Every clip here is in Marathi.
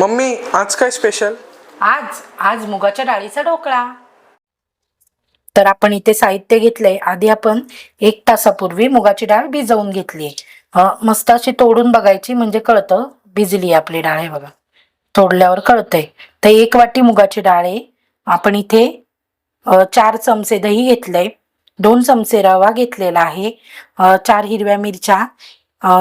मम्मी आज काय स्पेशल आज आज मुगाच्या डाळीचा ढोकळा. तर आपण इथे साहित्य घेतलंय आधी आपण एक तासापूर्वी मुगाची डाळ भिजवून घेतली. मस्त अशी तोडून बघायची म्हणजे कळतं. भिजली आपली डाळ आहे बघा. तोडल्यावर कळतंय. तर एक वाटी मुगाची डाळ आहे. आपण इथे चार चमचे दही घेतलंय. दोन चमचे रवा घेतलेला आहे. चार हिरव्या मिरच्या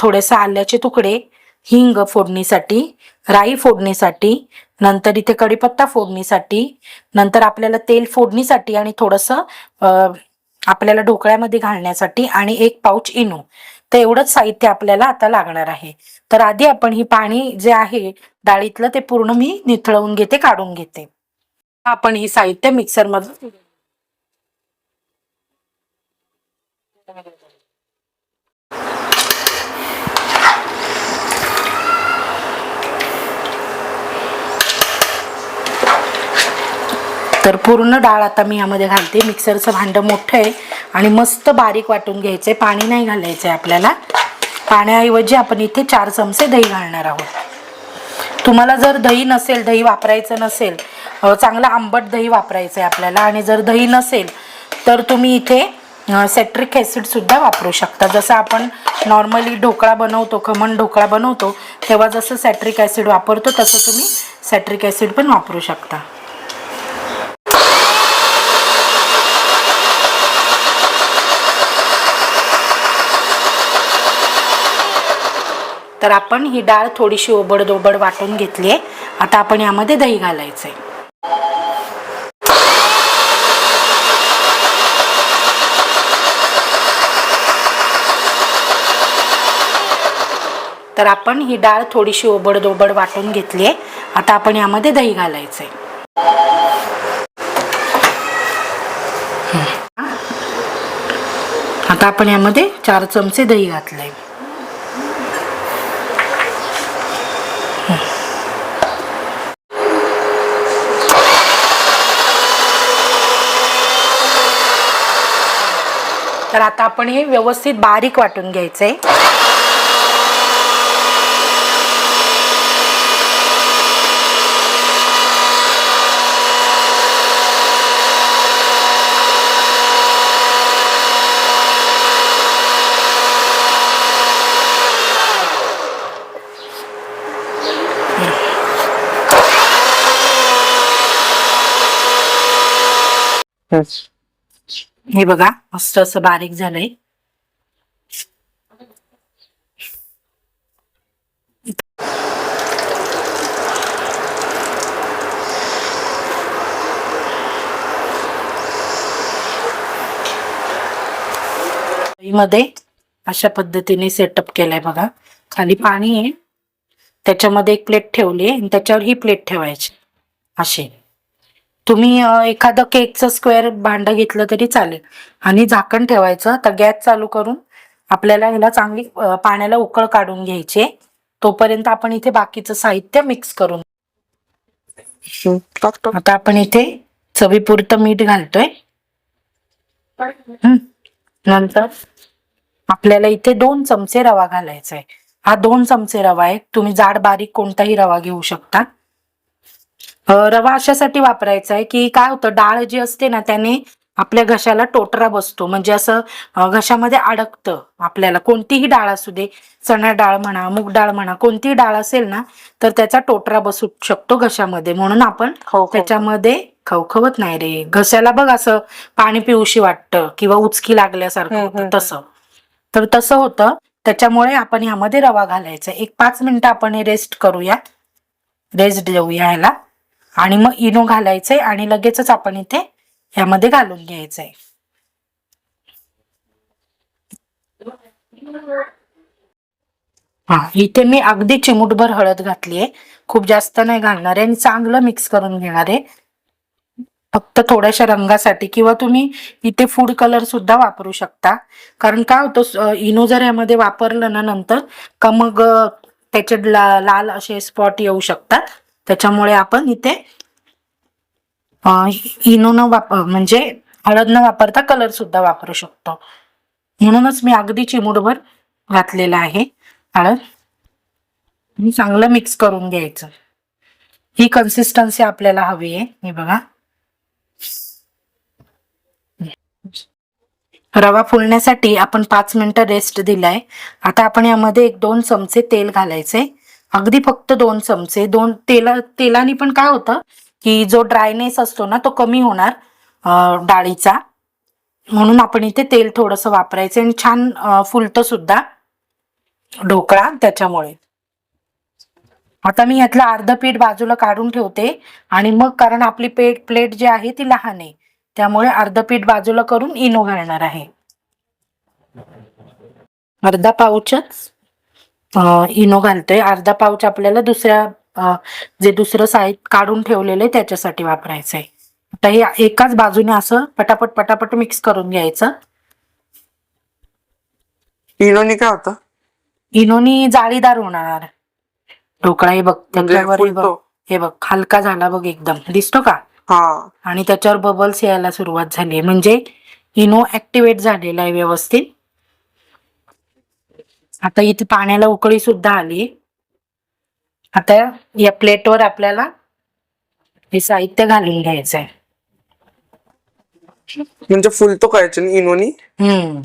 थोडेसे आल्याचे तुकडे. हिंग फोडणीसाठी राई फोडणीसाठी नंतर इथे कढीपत्ता फोडणीसाठी नंतर आपल्याला तेल फोडणीसाठी आणि थोडंसं आपल्याला ढोकळ्यामध्ये घालण्यासाठी आणि एक पाऊच इनो. तर एवढंच साहित्य आपल्याला आता लागणार आहे. तर आधी आपण ही पाणी जे आहे डाळीतलं ते पूर्ण मी निथळवून घेते काढून घेते. आपण ही साहित्य मिक्सर तर पूर्ण डाळ आता मी यामध्ये घालते. मिक्सरचं भांडं मोठं आहे आणि मस्त बारीक वाटून घ्यायचं आहे पाणी नाही घालायचं आहे आपल्याला. पाण्याऐवजी आपण इथे चार चमचे दही घालणार आहोत. तुम्हाला जर दही नसेल दही वापरायचं नसेल चांगलं आंबट दही वापरायचं आहे आपल्याला आणि जर दही नसेल तर तुम्ही इथे सेट्रिक ॲसिडसुद्धा वापरू शकता. जसं आपण नॉर्मली ढोकळा बनवतो खमण ढोकळा बनवतो तेव्हा जसं सॅट्रिक ॲसिड वापरतो तसं तुम्ही सॅट्रिक ॲसिड पण वापरू शकता. तर आपण ही डाळ थोडीशी ओबड दोबड वाटून घेतली आहे. आता आपण यामध्ये दही घालायचं आहे. तर आपण ही डाळ थोडीशी ओबड दोबड वाटून घेतली आहे. आता आपण यामध्ये दही घालायचं आहे. आता आपण यामध्ये चार चमचे दही घातलंय. तर आता आपण हे व्यवस्थित बारीक वाटून घ्यायचंय. हे बघा मस्त असं बारीक झालंय. मध्ये अशा पद्धतीने सेटअप केलाय बघा. खाली पाणी आहे. त्याच्यामध्ये एक प्लेट ठेवली आहे आणि त्याच्यावर ही प्लेट ठेवायची. अशी. तुम्ही एखादं केकचं स्क्वेअर भांडं घेतलं तरी चालेल. आणि झाकण ठेवायचं. तर गॅस चालू करून आपल्याला ह्याला चांगली पाण्याला उकळ काढून घ्यायची. तोपर्यंत आपण इथे बाकीचं साहित्य मिक्स करून आता आपण इथे चवीपुरतं मीठ घालतोय. नंतर आपल्याला इथे दोन चमचे रवा घालायचा आहे हा दोन चमचे रवा आहे तुम्ही जाड बारीक कोणताही रवा घेऊ शकता. रवा अशासाठी वापरायचा आहे की काय होतं डाळ जी असते ना त्याने आपल्या घशाला टोटरा बसतो. म्हणजे असं घशामध्ये अडकतं आपल्याला. कोणतीही डाळ असू दे चणा डाळ म्हणा मूग डाळ म्हणा कोणतीही डाळ असेल ना तर त्याचा टोटरा बसू शकतो घशामध्ये. म्हणून आपण त्याच्यामध्ये खवखवत नाही रे. घशाला बघ असं पाणी पिऊशी वाटतं किंवा उचकी लागल्यासारखं तसं. तर तसं होतं. त्याच्यामुळे आपण यामध्ये रवा घालायचा एक पाच मिनिटं आपण हे रेस्ट करूया. रेस्ट देऊया ह्याला. आणि मग इनो घालायचंय आणि लगेचच आपण इथे ह्यामध्ये घालून घ्यायचंय. हा इथे मी अगदी चिमूटभर हळद घातली आहे. खूप जास्त नाही घालणार आहे. आणि चांगलं मिक्स करून घेणार आहे. फक्त थोड्याशा रंगासाठी किंवा तुम्ही इथे फूड कलर सुद्धा वापरू शकता. कारण काय होतं इनो जर यामध्ये वापरलं ना नंतर का मग त्याचे ला, लाल असे स्पॉट येऊ शकतात. त्याच्यामुळे आपण इथे इनो न वापर म्हणजे हळद न वापरता कलर सुद्धा वापरू शकतो. म्हणूनच मी अगदी चिमूटभर घातलेला आहे हळद. चांगलं मिक्स करून घ्यायचं. ही कन्सिस्टन्सी आपल्याला हवी आहे. हे बघा. रवा फुलण्यासाठी आपण पाच मिनिटं रेस्ट दिलाय. आता आपण यामध्ये एक दोन चमचे तेल घालायचे. अगदी फक्त दोन चमचे दोन तेला तेलाने पण काय होतं की जो ड्रायनेस असतो ना तो कमी होणार डाळीचा. म्हणून आपण इथे तेल थोडंसं वापरायचं आणि छान फुलतं सुद्धा ढोकळा त्याच्यामुळे. आता मी यातलं अर्ध पीठ बाजूला काढून ठेवते आणि मग कारण आपली पेट प्लेट जी आहे ती लहान आहे त्यामुळे अर्ध पीठ बाजूला करून इनो घालणार आहे. अर्धा पाऊचच इनो घालतोय अर्धा पाऊच आपल्याला दुसऱ्या जे दुसरं साहित्य काढून ठेवलेलं आहे त्याच्यासाठी वापरायचं आहे. आता हे एकाच बाजूने असं पटापट पटापट मिक्स करून घ्यायचं. इनोनी काय होतं? इनोनी जाळीदार होणार. ढोकळा हे बघ म्हणजे त्याच्यावर हे बघ हे बघ हलका झाला बघ एकदम. दिसतो का? हा. आणि त्याच्यावर बबल्स यायला सुरुवात झाली म्हणजे इनो ऍक्टिव्हेट झालेला आहे व्यवस्थित. आता इथे पाण्याला उकळी सुद्धा आली. आता या प्लेटवर आपल्याला हे साहित्य घालून घ्यायचं आहे म्हणजे फुलतो काय याच्याने इनोनी? हम्म.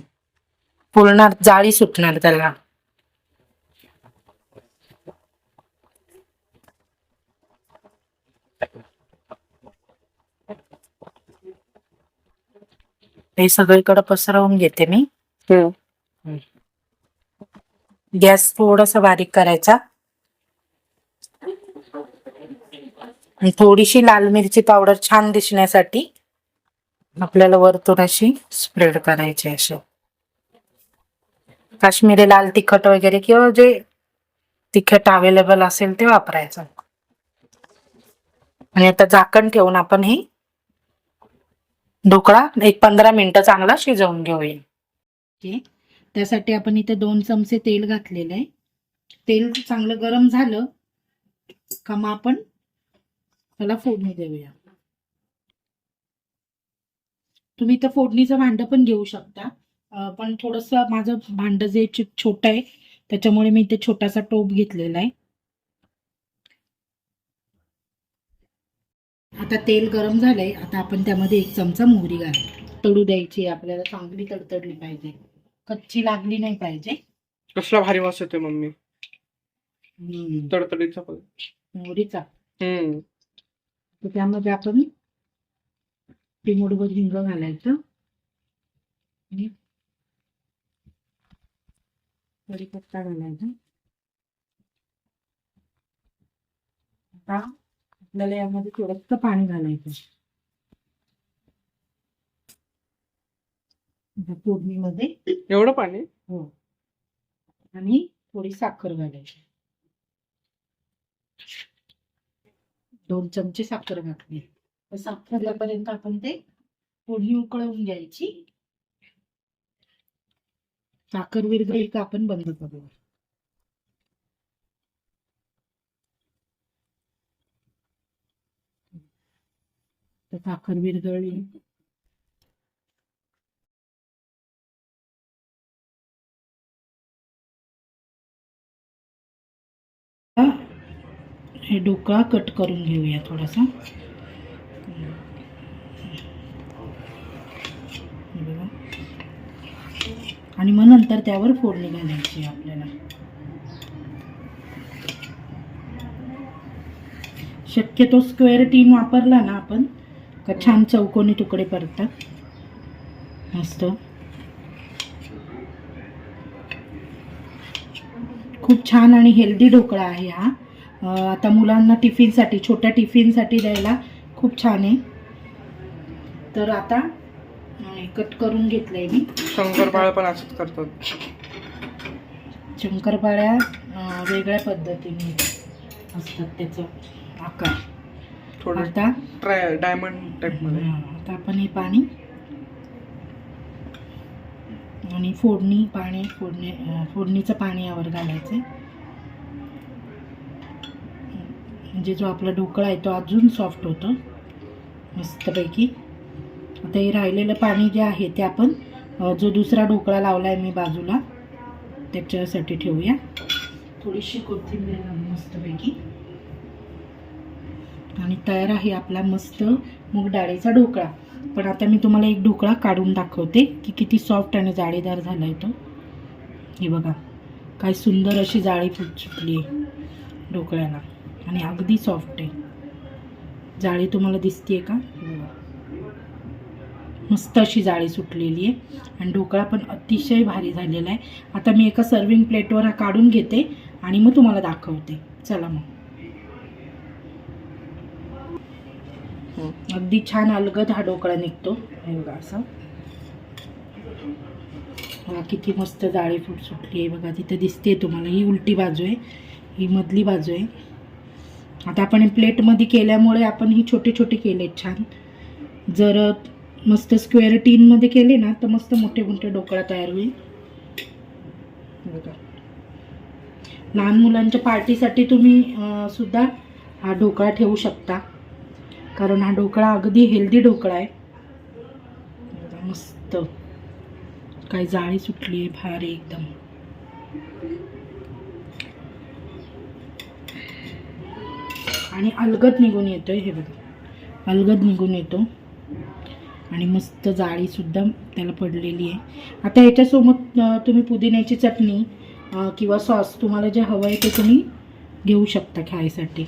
पूर्ण जाळी सुटणार त्याला. हे सगळीकडे पसरवून घेते मी. हम्म. गॅस थोडासा बारीक करायचा. थोडीशी लाल मिरची पावडर छान दिसण्यासाठी आपल्याला वरतून अशी स्प्रेड करायची अशी. काश्मीरी लाल तिखट वगैरे किंवा जे तिखट अवेलेबल असेल ते वापरायचं. आणि आता झाकण ठेवून आपण हे ढोकळा एक पंधरा मिनिटं चांगला शिजवून घेऊया. ओके. त्यासाठी आपण इथे दोन चमचे तेल घातलेलं आहे. तेल चांगलं गरम झालं का मग आपण त्याला फोडणी देऊया. तुम्ही इथं फोडणीचं भांड पण घेऊ शकता. पण थोडस माझं भांड जे छोट आहे त्याच्यामुळे मी इथे छोटासा टोप घेतलेला आहे. आता तेल गरम झालंय. आता आपण त्यामध्ये एक चमचा मोहरी घाल. तळू द्यायची आपल्याला चांगली तडतडली पाहिजे. कच्ची लागली नाही पाहिजे. कसला भारी वास येतोय मम्मी. हम्म. तडतडीचा पण मोहरीचा हम्म. तर त्यामध्ये आपण चिमूटभर हिंग घालायचं. आणि कढीपत्ता घालायचा. आता आपल्याला यामध्ये थोडंसं पाणी घालायचं. फोडणीमध्ये. एवढं पाणी? हो. आणि थोडी साखर घालायची. दोन चमचे साखर घातली. साखर घाल्यापर्यंत आपण ते फोडणी उकळवून घ्यायची. साखर विरघळली का आपण बंद करू तर साखर विरघळली. हे ढोकळा कट करून घेऊया थोडासा. आणि मग नंतर त्यावर फोडणी घालायची आपल्याला. शक्यतो स्क्वेअर टीम वापरला ना आपण का छान चौकोनी तुकडे पडतात मस्त. खूप छान आणि हेल्दी ढोकळा आहे हा. आता मुलांना टिफिनसाठी छोट्या टिफिनसाठी द्यायला खूप छान आहे. तर आता कट करून घेतलंय मी. शंकरपाळ पण असंच करतात. शंकरपाळ्या वेगळ्या पद्धतीने असतात त्याचं आकार. थोडं आता ट्राय डायमंड टाइपमध्ये आता आपण हे पाणी आणि फोडणी पाणी फोडणी फोडणीचं पाणी यावर घालायचं म्हणजे जो आपला ढोकळा आहे तो अजून सॉफ्ट होतो. मस्तपैकी. आता हे राहिलेलं पाणी जे आहे ते आपण जो दुसरा ढोकळा लावला आहे मी बाजूला त्याच्यासाठी ठेवूया. थोडीशी कोथिंबीर मस्तपैकी. आणि तयार आहे आपला मस्त मूग डाळीचा ढोकळा. पण आता मी तुम्हाला एक ढोकळा काढून दाखवते की किती सॉफ्ट आणि जाळीदार झाला आहे तो. हे बघा काय सुंदर अशी जाळी फुट चुकली आहे ढोकळ्याला. आणि अगदी सॉफ्ट आहे. जाळी तुम्हाला दिसते का? मस्त अशी जाळी सुटलेली आहे. आणि ढोकळा पण अतिशय भारी झालेला आहे. आता मी एका सर्विंग प्लेटवर हा काढून घेते आणि मग तुम्हाला दाखवते. चला मग. हो, अगदी छान अलगद हा ढोकळा निघतो. हे बघा असं. बघा किती मस्त जाळी फूट सुटली आहे. बघा तिथं दिसते तुम्हाला. ही उलटी बाजू आहे. ही मधली बाजू आहे. आता आपण प्लेटमध्ये केल्यामुळे आपण ही छोटे छोटे केले छान. जर मस्त स्क्वेअर टीनमध्ये केले ना तर मस्त मोठे मोठे ढोकळा तयार होईल. बघा. लहान मुलांच्या पार्टीसाठी तुम्ही सुद्धा हा ढोकळा ठेवू शकता. कारण हा ढोकळा अगदी हेल्दी ढोकळा आहे. मस्त. काही जाळी सुटली आहे भारी एकदम. आणि अलगद निघून येतो आहे हे बघा. अलगद निघून येतो. आणि मस्त जाळीसुद्धा त्याला पडलेली आहे. आता याच्यासोबत तुम्ही पुदिन्याची चटणी किंवा सॉस तुम्हाला जे हवं आहे ते तुम्ही घेऊ शकता खायसाठी.